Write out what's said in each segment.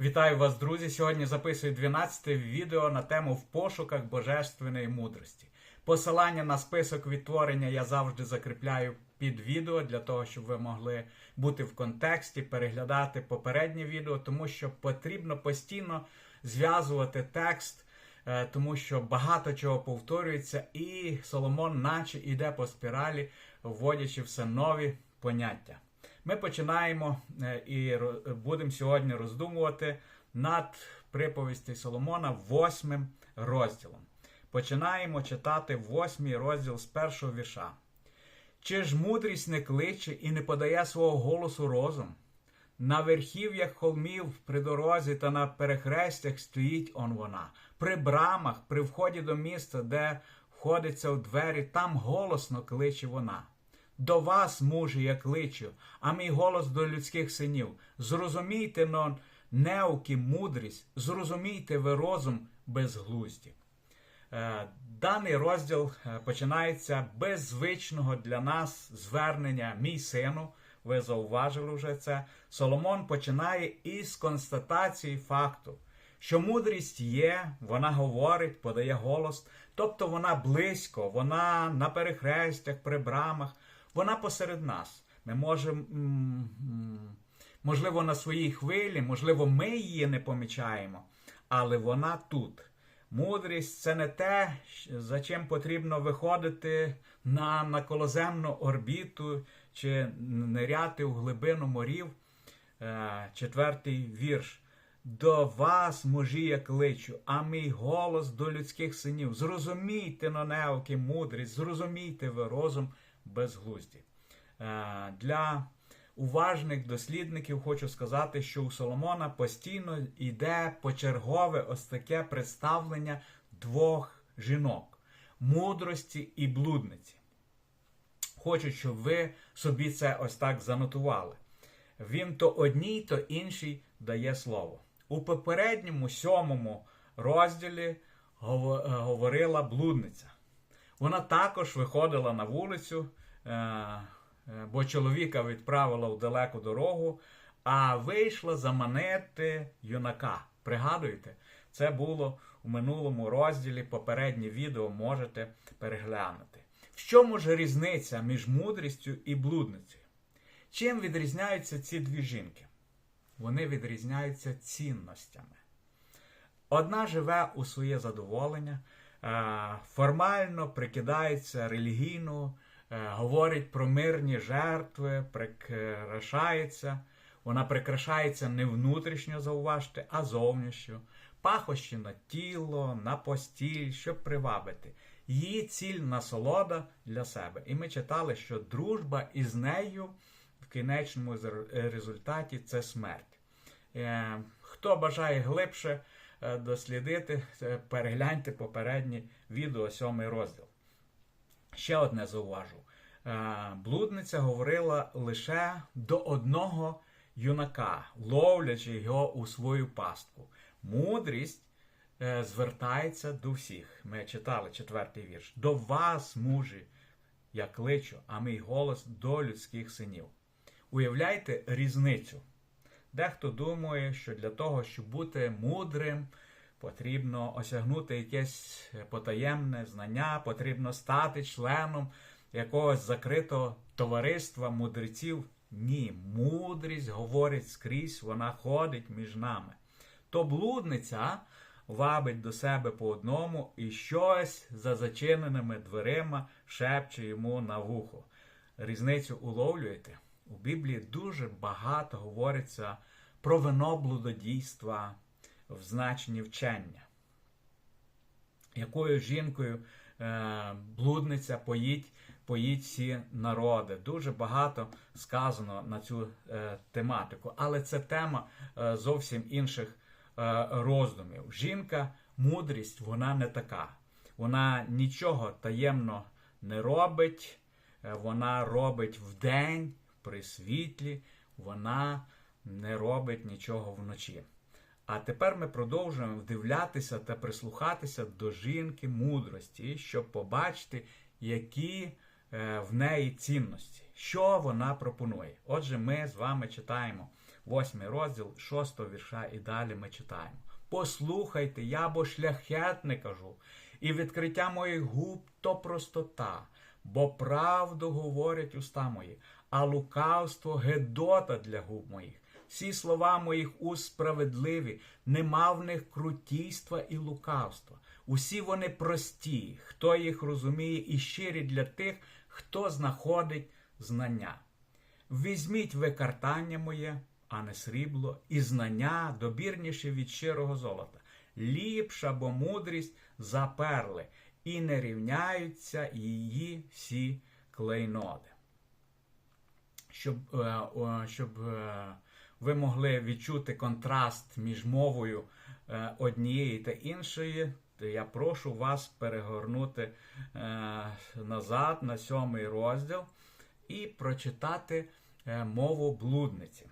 Вітаю вас, друзі! Сьогодні записую 12 відео на тему в пошуках божественної мудрості. Посилання на список відтворення я завжди закріпляю під відео для того, щоб ви могли бути в контексті, переглядати попереднє відео, тому що потрібно постійно зв'язувати текст, е, тому що багато чого повторюється, і Соломон, наче йде по спіралі, вводячи все нові поняття. Ми починаємо е, і будемо сьогодні роздумувати над приповісті Соломона восьмим розділом. Починаємо читати восьмий розділ з першого вірша. Чи ж мудрість не кличе і не подає свого голосу розум? На верхів'ях холмів при дорозі та на перехрестях стоїть он вона. При брамах, при вході до міста, де входиться у двері, там голосно кличе вона. До вас, мужі, я кличу, а мій голос до людських синів. Зрозумійте но неуки мудрість, зрозумійте ви розум безглузді. Е, Даний розділ е, починається без звичного для нас звернення мій сину. Ви зауважили вже це. Соломон починає із констатації факту, що мудрість є, вона говорить, подає голос, тобто вона близько, вона на перехрестях, при брамах, вона посеред нас. Ми можемо, можливо, на своїй хвилі, можливо, ми її не помічаємо, але вона тут. Мудрість це не те, за чим потрібно виходити на, на колоземну орбіту чи ниряти в глибину морів. Е, Четвертий вірш. До вас, мужі, я кличу, а мій голос до людських синів. Зрозумійте, нонеоки, мудрість, зрозумійте ви розум безглузді. Е, Для уважних дослідників хочу сказати, що у Соломона постійно йде почергове ось таке представлення двох жінок мудрості і блудниці. Хочу, щоб ви собі це ось так занотували. Він то одній, то іншій дає слово. У попередньому сьомому розділі е, говорила блудниця. Вона також виходила на вулицю, е, е, бо чоловіка відправила в далеку дорогу, а вийшла заманити юнака. Пригадуєте, це було у минулому розділі. Попереднє відео можете переглянути. В чому ж різниця між мудрістю і блудницею? Чим відрізняються ці дві жінки? Вони відрізняються цінностями. Одна живе у своє задоволення, формально прикидається релігійно, е, говорить про мирні жертви, прикрашається. Вона прикрашається не внутрішньо, зауважте, а зовнішньо. Пахощі на тіло, на постіль, щоб привабити. Її ціль насолода для себе. І ми читали, що дружба із нею в кінечному результаті це смерть. Е, Хто бажає глибше е, дослідити, е, перегляньте попереднє відео, сьомий розділ. Ще одне зауважу. Е, Блудниця говорила лише до одного юнака, ловлячи його у свою пастку. Мудрість е, звертається до всіх. Ми читали четвертий вірш. До вас, мужі, я кличу, а мій голос до людських синів. Уявляйте різницю. Дехто думає, що для того, щоб бути мудрим, потрібно осягнути якесь потаємне знання, потрібно стати членом якогось закритого товариства мудреців. Ні, мудрість говорить скрізь, вона ходить між нами. То блудниця вабить до себе по одному і щось за зачиненими дверима шепче йому на вухо. Різницю уловлюєте? У Біблії дуже багато говориться про вино блудодійства в значенні вчення. Якою жінкою е, блудниця поїть, поїть всі народи. Дуже багато сказано на цю е, тематику, але це тема е, зовсім інших е, роздумів. Жінка, мудрість, вона не така. Вона нічого таємно не робить, е, вона робить вдень при світлі, вона не робить нічого вночі. А тепер ми продовжуємо вдивлятися та прислухатися до жінки мудрості, щоб побачити, які е, в неї цінності, що вона пропонує. Отже, ми з вами читаємо восьмий розділ, шостого вірша, і далі ми читаємо. Послухайте, я бо шляхетне кажу, і відкриття моїх губ то простота, бо правду говорять уста мої, а лукавство гедота для губ моїх. Всі слова моїх уст справедливі, нема в них крутійства і лукавства. Усі вони прості, хто їх розуміє, і щирі для тих, хто знаходить знання. Візьміть ви картання моє, а не срібло, і знання добірніше від щирого золота. Ліпша, бо мудрість за перли, і не рівняються її всі клейноди. Щоб, е, щоб е, ви могли відчути контраст між мовою е, однієї та іншої, то я прошу вас перегорнути назад на сьомий розділ і прочитати мову блудниці.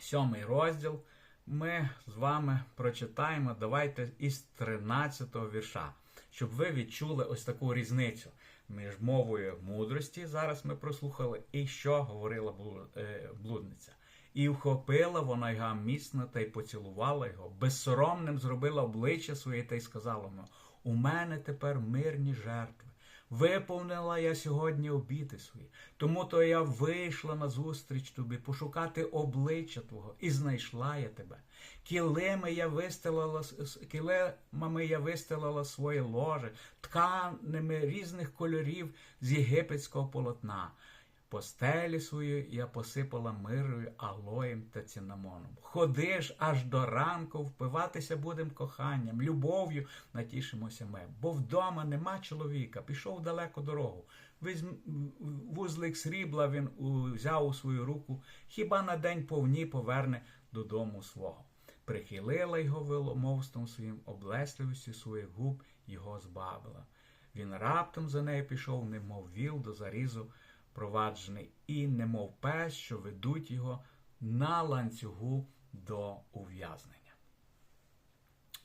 Сьомий розділ ми з вами прочитаємо. Давайте із 13 вірша, щоб ви відчули ось таку різницю між мовою мудрості. Зараз ми прослухали, і що говорила е, блудниця. І вхопила вона його міцно та й поцілувала його, безсоромним зробила обличчя своє та й сказала йому: У мене тепер мирні жертви. Виповнила я сьогодні обіти свої, тому то я вийшла на зустріч тобі пошукати обличчя Твого, і знайшла я тебе. Килими я вистелила, с- килимами я вистелила своє ложе, тканими різних кольорів з єгипетського полотна. Постелі свою я посипала мирою, алоєм та цинамоном. Ходи ж аж до ранку, впиватися будем коханням, любов'ю натішимося ми. Бо вдома нема чоловіка, пішов далеко дорогу. Візьм... Вузлик срібла він взяв у свою руку, хіба на день повні поверне додому свого. Прихилила його виломовством своїм, облесливістю своїх губ його збавила. Він раптом за нею пішов, немов віл до зарізу проваджений, і немов пес, що ведуть його на ланцюгу до ув'язнення.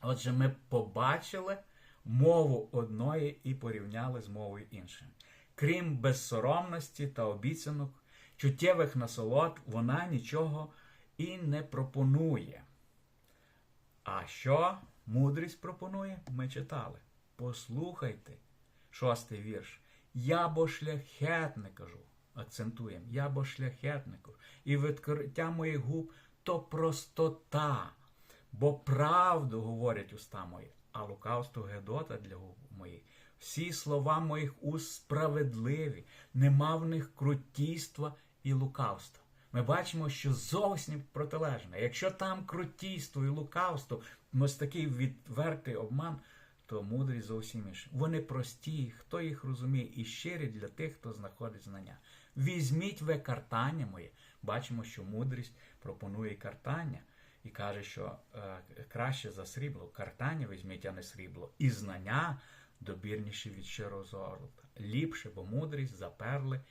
Отже, ми побачили мову одної і порівняли з мовою іншої. Крім безсоромності та обіцянок, чуттєвих насолод, вона нічого і не пропонує. А що мудрість пропонує, ми читали. Послухайте, шостий вірш. Я бо шляхетне кажу, акцентуємо, я бо шляхетне кажу. І відкриття моїх губ то простота, бо правду говорять уста мої, а лукавство Гедота для губ моїх. Всі слова моїх уст справедливі, нема в них крутійства і лукавства. Ми бачимо, що зовсім протилежне. Якщо там крутійство і лукавство, ось такий відвертий обман, то мудрість зовсім інше. Вони прості, хто їх розуміє, і щирі для тих, хто знаходить знання. Візьміть ви картання моє. Бачимо, що мудрість пропонує картання і каже, що е, краще за срібло. Картання візьміть, а не срібло. І знання добірніше від щирого золота. Ліпше, бо мудрість за перли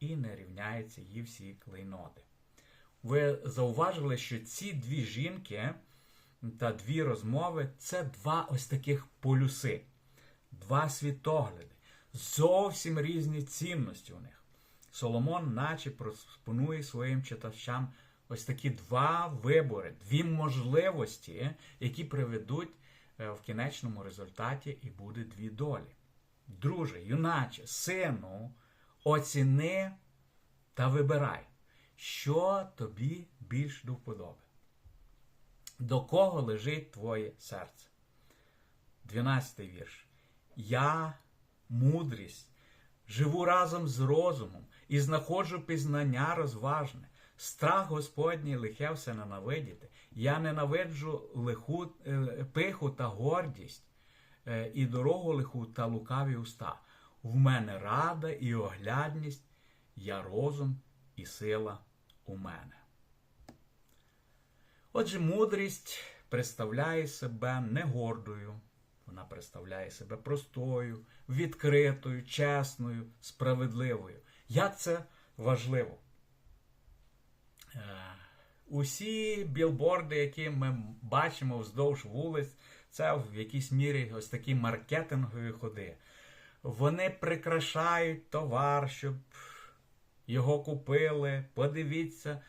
і не рівняється її всі клейноти. Ви зауважили, що ці дві жінки та дві розмови це два ось таких полюси, два світогляди, зовсім різні цінності у них. Соломон, наче пропонує своїм читачам ось такі два вибори, дві можливості, які приведуть е, в кінечному результаті і буде дві долі. Друже, юначе, сину, оціни та вибирай, що тобі більш до вподоби. До кого лежить твоє серце? 12 вірш. Я, мудрість, живу разом з розумом і знаходжу пізнання розважне. Страх Господній лихе все ненавидіти. Я ненавиджу лиху, е, пиху та гордість, е, і дорогу лиху та лукаві уста. В мене рада і оглядність, я розум і сила у мене. Отже, мудрість представляє себе не гордою, вона представляє себе простою, відкритою, чесною, справедливою. Як це важливо? Е, Усі білборди, які ми бачимо вздовж вулиць, це в якійсь мірі ось такі маркетингові ходи. Вони прикрашають товар, щоб його купили. Подивіться,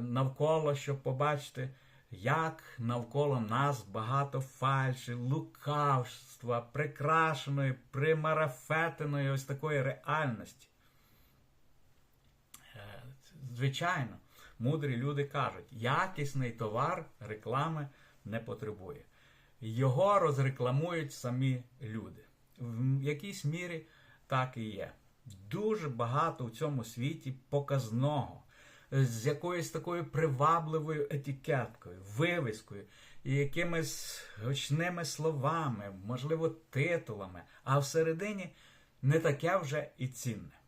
навколо, щоб побачити, як навколо нас багато фальші, лукавства, прикрашеної, примарафетеної ось такої реальності. Е, Звичайно, мудрі люди кажуть, якісний товар реклами не потребує. Його розрекламують самі люди. В якійсь мірі так і є. Дуже багато в цьому світі показного, з якоюсь такою привабливою етикеткою, вивіскою, і якимись гучними словами, можливо, титулами, а всередині не таке вже і цінне.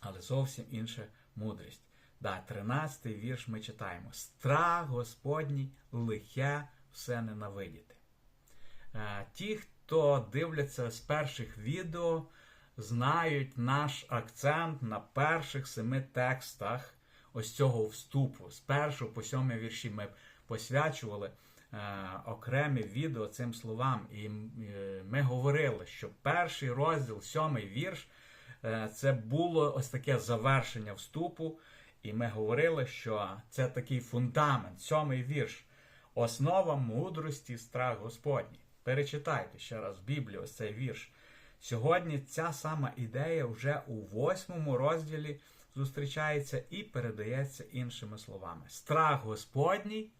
Але зовсім інша мудрість. Да, 13 вірш ми читаємо: Страх Господній лихе все ненавидіти. Е, Ті, хто дивляться з перших відео, знають наш акцент на перших семи текстах ось цього вступу. З першого по сьомий вірші ми посвячували е, окремі відео цим словам. І е, ми говорили, що перший розділ, сьомий вірш, е, це було ось таке завершення вступу. І ми говорили, що це такий фундамент, сьомий вірш, основа мудрості, страх Господній. Перечитайте ще раз в Біблії ось цей вірш. Сьогодні ця сама ідея вже у восьмому розділі зустрічається і передається іншими словами. Страх Господній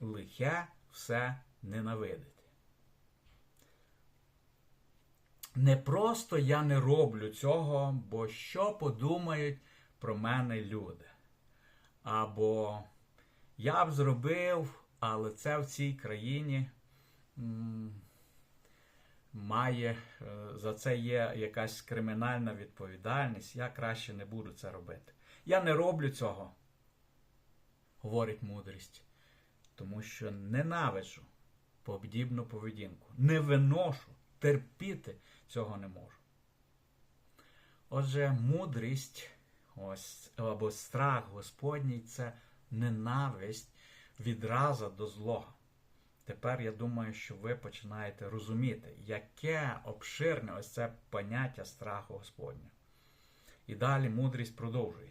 лихе все ненавидити. Не просто я не роблю цього, бо що подумають про мене люди. Або я б зробив, але це в цій країні має, е, за це є якась кримінальна відповідальність, я краще не буду це робити. Я не роблю цього, говорить мудрість, тому що ненавиджу подібну поведінку, не виношу, терпіти цього не можу. Отже, мудрість ось, або страх Господній це ненависть відраза до злого. Тепер я думаю, що ви починаєте розуміти, яке обширне ось це поняття страху Господня. І далі мудрість продовжує.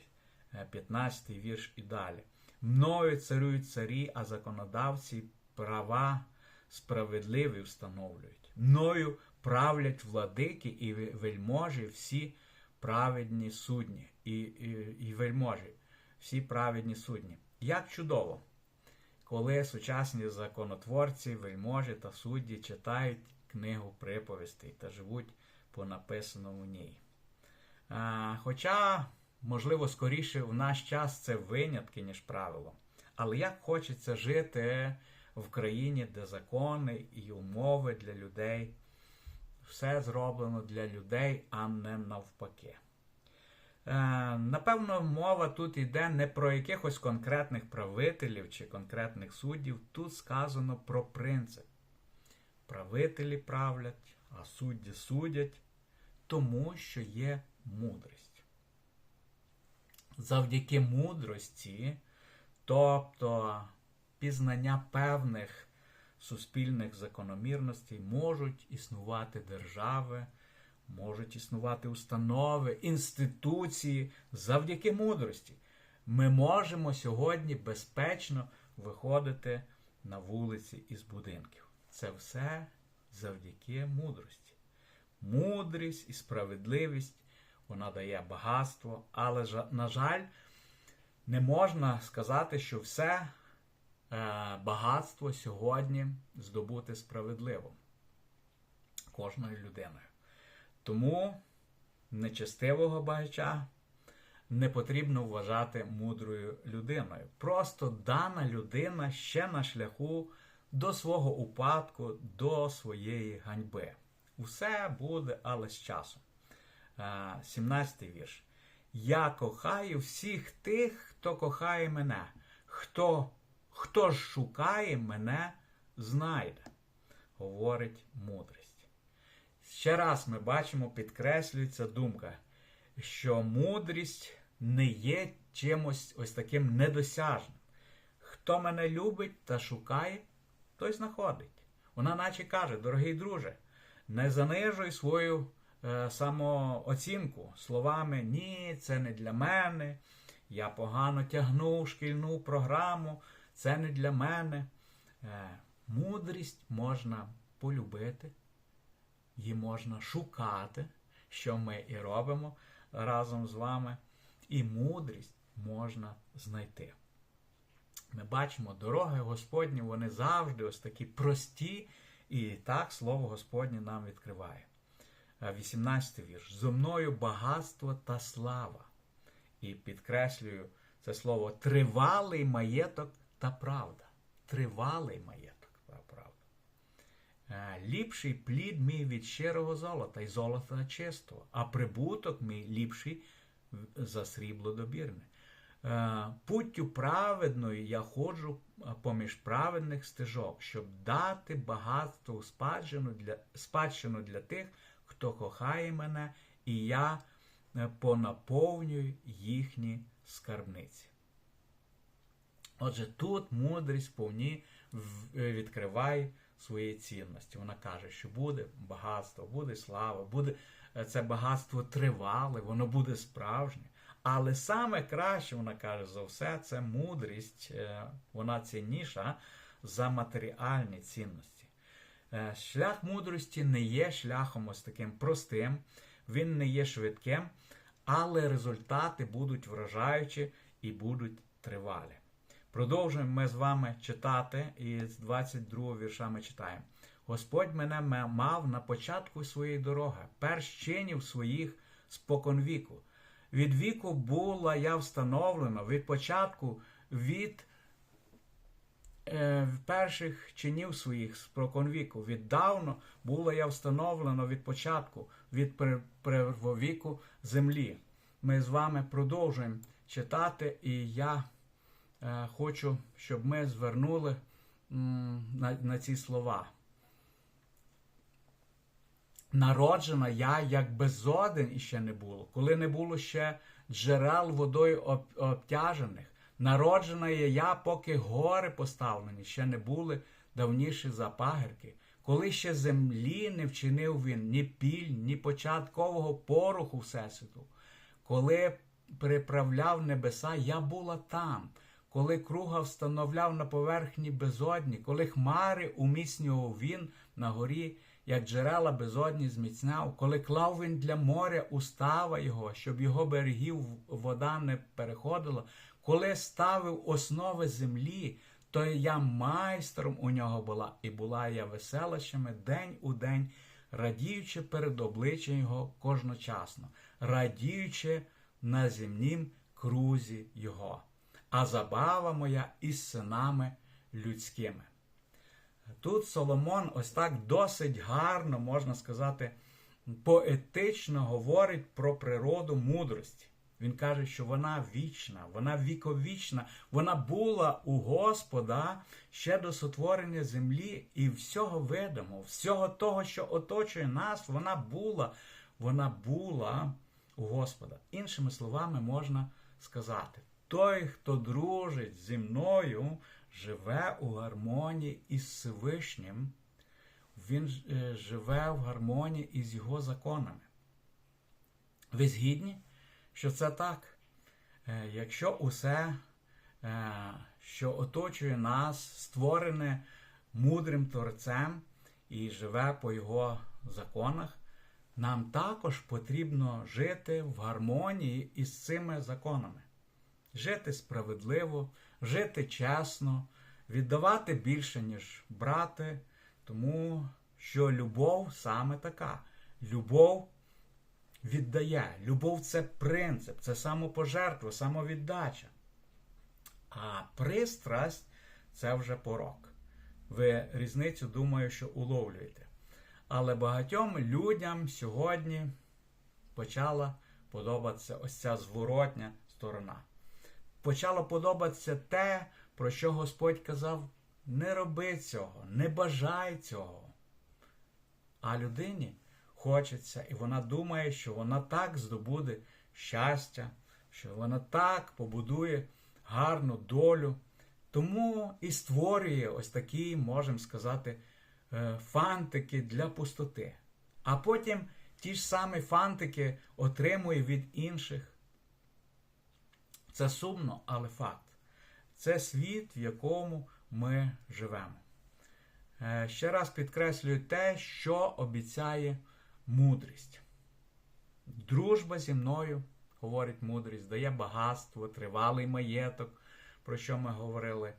15 й вірш і далі. Мною царюють царі, а законодавці права справедливі встановлюють. Мною правлять владики і вельможі всі праведні судні і, і, і вельможі, всі праведні судні. Як чудово! Коли сучасні законотворці, вельможі та судді читають книгу приповістей та живуть по написаному ній. А, Хоча, можливо, скоріше в наш час це винятки, ніж правило. Але як хочеться жити в країні, де закони і умови для людей, все зроблено для людей, а не навпаки. Е, напевно, мова тут йде не про якихось конкретних правителів чи конкретних суддів. Тут сказано про принцип. Правителі правлять, а судді судять, тому що є мудрість. Завдяки мудрості, тобто пізнання певних суспільних закономірностей, можуть існувати держави. Можуть існувати установи, інституції завдяки мудрості. Ми можемо сьогодні безпечно виходити на вулиці із будинків. Це все завдяки мудрості. Мудрість і справедливість вона дає багатство, але, на жаль, не можна сказати, що все е, багатство сьогодні здобути справедливо кожною людиною. Тому нечестивого багача не потрібно вважати мудрою людиною. Просто дана людина ще на шляху до свого упадку, до своєї ганьби. Усе буде, але з часом. 17 вірш. Я кохаю всіх тих, хто кохає мене. Хто хто ж шукає мене, знайде, говорить мудрість. Ще раз ми бачимо, підкреслюється думка, що мудрість не є чимось ось таким недосяжним. Хто мене любить та шукає, той знаходить. Вона наче каже, дорогий друже, не занижуй свою е, самооцінку словами Ні, це не для мене, я погано тягнув шкільну програму, це не для мене. Е, Мудрість можна полюбити, її можна шукати, що ми і робимо разом з вами. І мудрість можна знайти. Ми бачимо, дороги Господні, вони завжди ось такі прості, і так слово Господнє нам відкриває. 18 вірш. Зо мною багатство та слава. І підкреслюю це слово тривалий маєток та правда. Тривалий маєток. Е, Ліпший плід мій від щирого золота і золота чистого, а прибуток мій ліпший за срібло добірне. Путтю праведною я ходжу поміж праведних стежок, щоб дати багатство спадщину для, спадщину для тих, хто кохає мене, і я е, понаповнюю їхні скарбниці. Отже, тут мудрість повні е, відкриває свої цінності. Вона каже, що буде багатство, буде слава, буде е, це багатство тривале, воно буде справжнє. Але саме краще, вона каже, за все, це мудрість, е, вона цінніша за матеріальні цінності. Е, Шлях мудрості не є шляхом ось таким простим, він не є швидким, але результати будуть вражаючі і будуть тривалі. Продовжуємо ми з вами читати, і з 22 вірша ми читаємо. Господь мене мав на початку своєї дороги, перш чинів своїх споконвіку. Від віку була я встановлена, від початку, від е, перших чинів своїх споконвіку. Віддавно була я встановлена від початку, від пер- первовіку землі. Ми з вами продовжуємо читати, і я хочу, щоб ми звернули на, на ці слова. Народжена я як безоден іще не було, коли не було ще джерел водою обтяжених. Народжена є я, поки гори поставлені, ще не були давніші запагірки, коли ще землі не вчинив він ні піль, ні початкового поруху Всесвіту. Коли приправляв небеса, я була там. Коли круга встановляв на поверхні безодні, коли хмари уміцнював він на горі, як джерела безодні зміцняв, коли клав він для моря устава його, щоб його берегів вода не переходила, коли ставив основи землі, то я майстром у нього була, і була я веселищами день у день, радіючи перед обличчям його кожночасно, радіючи на земнім крузі його, а забава моя із синами людськими. Тут Соломон ось так досить гарно, можна сказати, поетично говорить про природу мудрості. Він каже, що вона вічна, вона віковічна, вона була у Господа ще до сотворення землі і всього видимо, всього того, що оточує нас, вона була, вона була у Господа. Іншими словами, можна сказати, той, хто дружить зі мною, живе у гармонії із Всевишнім, він е, живе в гармонії із його законами. Ви згідні, що це так? Е, Якщо усе, е, що оточує нас, створене мудрим Творцем і живе по його законах, нам також потрібно жити в гармонії із цими законами. Жити справедливо, жити чесно, віддавати більше, ніж брати, тому що любов саме така. Любов віддає. Любов це принцип, це самопожертва, самовіддача. А пристрасть це вже порок. Ви різницю, думаю, що уловлюєте. Але багатьом людям сьогодні почала подобатися ось ця зворотня сторона. Почало подобатися те, про що Господь казав: не роби цього, не бажай цього. А людині хочеться, і вона думає, що вона так здобуде щастя, що вона так побудує гарну долю. Тому і створює ось такі, можемо сказати, е, фантики для пустоти. А потім ті ж самі фантики отримує від інших. Це сумно, але факт. Це світ, в якому ми живемо. Е, Ще раз підкреслюю те, що обіцяє мудрість. Дружба зі мною, говорить мудрість, дає багатство, тривалий маєток, про що ми говорили.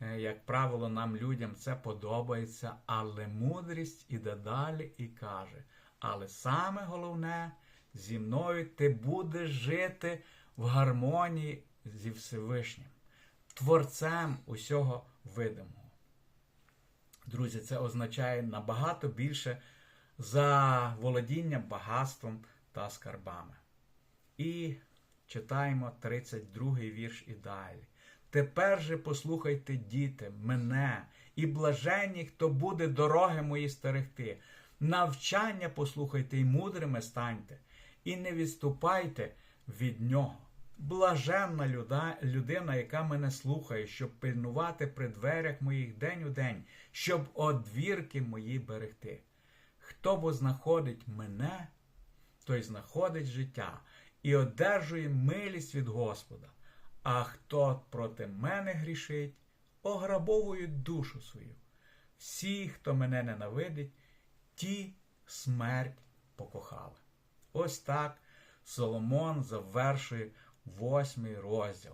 Е, Як правило, нам людям це подобається, але мудрість іде далі і каже: але саме головне, зі мною ти будеш жити в гармонії зі Всевишнім, Творцем усього видимого. Друзі, це означає набагато більше за володіння багатством та скарбами. І читаємо 32-й вірш і далі. Тепер же послухайте, діти, мене, і блаженні, хто буде дороги мої стерегти. Навчання послухайте і мудрими станьте, і не відступайте від нього. Блаженна люда, людина, яка мене слухає, щоб пильнувати при дверях моїх день у день, щоб одвірки мої берегти. Хто бо знаходить мене, той знаходить життя і одержує милість від Господа. А хто проти мене грішить, ограбовують душу свою. Всі, хто мене ненавидить, ті смерть покохали. Ось так Соломон завершує восьмий розділ,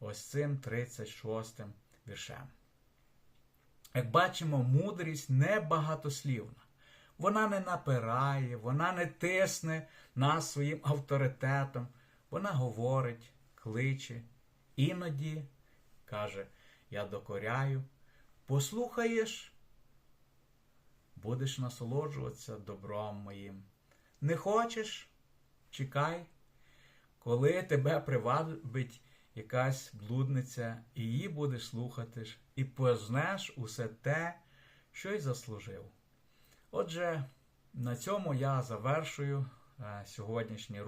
ось цим 36 м віршем. Як бачимо, мудрість не багатослівна. Вона не напирає, вона не тисне нас своїм авторитетом. Вона говорить, кличе, іноді каже: Я докоряю, послухаєш, будеш насолоджуватися добром моїм. Не хочеш? Чекай, коли тебе привабить якась блудниця, і її будеш слухати, і познеш усе те, що й заслужив. Отже, на цьому я завершую е, сьогоднішні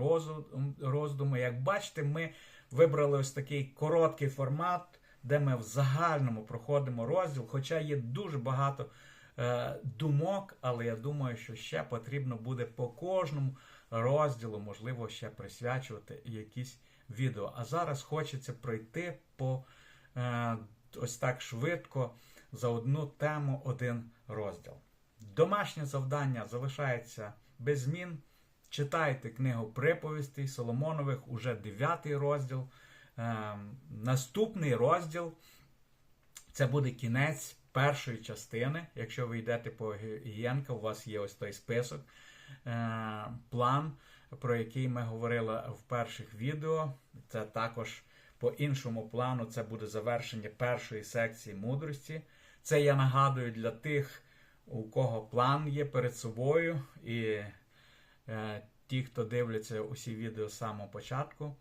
роздуми. Як бачите, ми вибрали ось такий короткий формат, де ми в загальному проходимо розділ, хоча є дуже багато е, думок, але я думаю, що ще потрібно буде по кожному розділу, можливо, ще присвячувати якісь відео. А зараз хочеться пройти по е, ось так швидко за одну тему один розділ. Домашнє завдання залишається без змін. Читайте книгу приповістей Соломонових, уже 9 розділ. Е, наступний розділ це буде кінець першої частини. Якщо ви йдете по Гієнка, у вас є ось той список, план, про який ми говорили в перших відео. Це також по іншому плану це буде завершення першої секції мудрості. Це я нагадую для тих, у кого план є перед собою, і е, ті, хто дивляться усі відео з самого початку.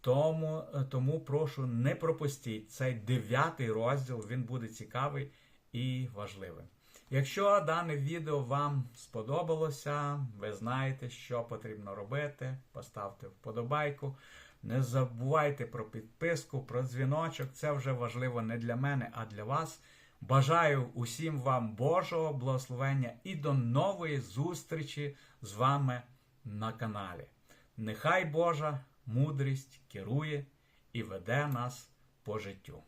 Тому тому прошу не пропустіть цей дев'ятий розділ, він буде цікавий і важливий. Якщо дане відео вам сподобалося, ви знаєте, що потрібно робити, поставте вподобайку. Не забувайте про підписку, про дзвіночок. Це вже важливо не для мене, а для вас. Бажаю усім вам Божого благословення і до нової зустрічі з вами на каналі. Нехай Божа мудрість керує і веде нас по життю.